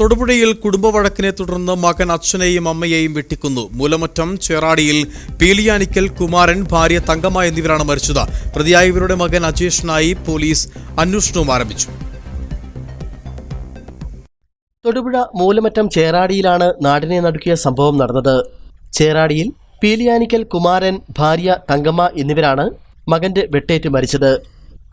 തൊടുപുഴയിൽ കുടുംബവഴക്കിനെ തുടർന്ന് മകൻ അച്ഛനെയും അമ്മയെയും വെട്ടിക്കുന്നു. മൂലമറ്റം ചേറാടിയിൽ പീലിയാനിക്കൽ കുമാരൻ ഭാര്യ തങ്കമ്മ എന്നിവരാണ് മരിച്ചത്. പ്രതിയായവരുടെ മകൻ അജേഷിനായി പോലീസ് അന്വേഷണവും ആരംഭിച്ചു. തൊടുപുഴ മൂലമറ്റം ചേറാടിയിലാണ് നാടിനെ നടുക്കിയ സംഭവം നടന്നത്. ചേറാടിയിൽ പീലിയാനിക്കൽ കുമാരൻ ഭാര്യ തങ്കമ്മ എന്നിവരാണ് മകന്റെ വെട്ടേറ്റ് മരിച്ചത്.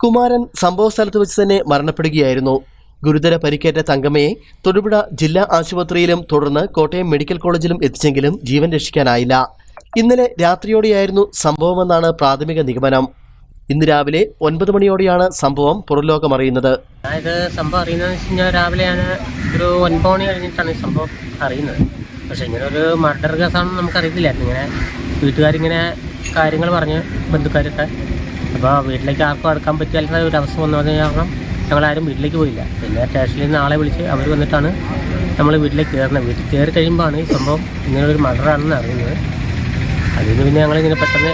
കുമാരൻ സംഭവ സ്ഥലത്ത് വെച്ച് തന്നെ മരണപ്പെടുകയായിരുന്നു. ഗുരുതര പരിക്കേറ്റ തങ്കമ്മയെ തൊടുപുഴ ജില്ലാ ആശുപത്രിയിലും തുടർന്ന് കോട്ടയം മെഡിക്കൽ കോളേജിലും എത്തിച്ചെങ്കിലും ജീവൻ രക്ഷിക്കാനായില്ല. ഇന്നലെ രാത്രിയോടെയായിരുന്നു സംഭവമെന്നാണ് പ്രാഥമിക നിഗമനം. ഇന്ന് രാവിലെ ഒൻപത് മണിയോടെയാണ് സംഭവം പുറംലോകമറിയുന്നത് അതായത് സംഭവം അറിയുന്നതെന്ന് വെച്ച് കഴിഞ്ഞാൽ രാവിലെ ഒരു ഒൻപത് മണി കഴിഞ്ഞിട്ടാണ് ഈ സംഭവം അറിയുന്നത്. പക്ഷെ ഇങ്ങനെ ഒരു മർഡർ കേസാണെന്ന് നമുക്കറിയത്തില്ലായിരുന്നു ഇങ്ങനെ വീട്ടുകാരിങ്ങനെ കാര്യങ്ങൾ പറഞ്ഞ് ബന്ധുക്കാരൊക്കെ. അപ്പോൾ വീട്ടിലേക്ക് ആർക്കും അടുക്കാൻ പറ്റിയാത്ത ഒരു അവസ്ഥ വന്നു. കാരണം ഞങ്ങളാരും വീട്ടിലേക്ക് പോയില്ല. പിന്നെ സ്റ്റേഷനിൽ നിന്ന് ആളെ വിളിച്ച് അവർ വന്നിട്ടാണ് നമ്മൾ വീട്ടിലേക്ക് കയറുന്നത്. വീട്ടിൽ കയറി കഴിയുമ്പോഴാണ് ഈ സംഭവം ഇങ്ങനെ ഒരു മർഡറാണെന്ന് അറിയുന്നത്. അതിൽ നിന്ന് പിന്നെ ഞങ്ങളിങ്ങനെ പെട്ടെന്ന്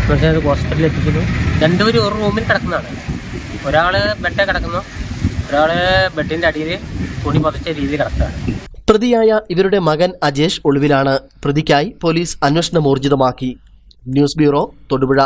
എന്നുവെച്ചാൽ ഹോസ്പിറ്റലിൽ എത്തിക്കുന്നു. രണ്ടുപേരും ഒരു റൂമിൽ കിടക്കുന്നതാണ്. ഒരാൾ ബെഡിൽ കിടക്കുന്നു. ഒരാൾ ബെഡിന്റെ അടിയിൽ തുണി പതച്ച രീതിയിൽ കിടക്കുകയാണ്. പ്രതിയായ ഇവരുടെ മകൻ അജേഷ് ഒളിവിലാണ്. പ്രതിക്കായി പോലീസ് അന്വേഷണം ഊർജിതമാക്കി. News bureau Thodupuzha.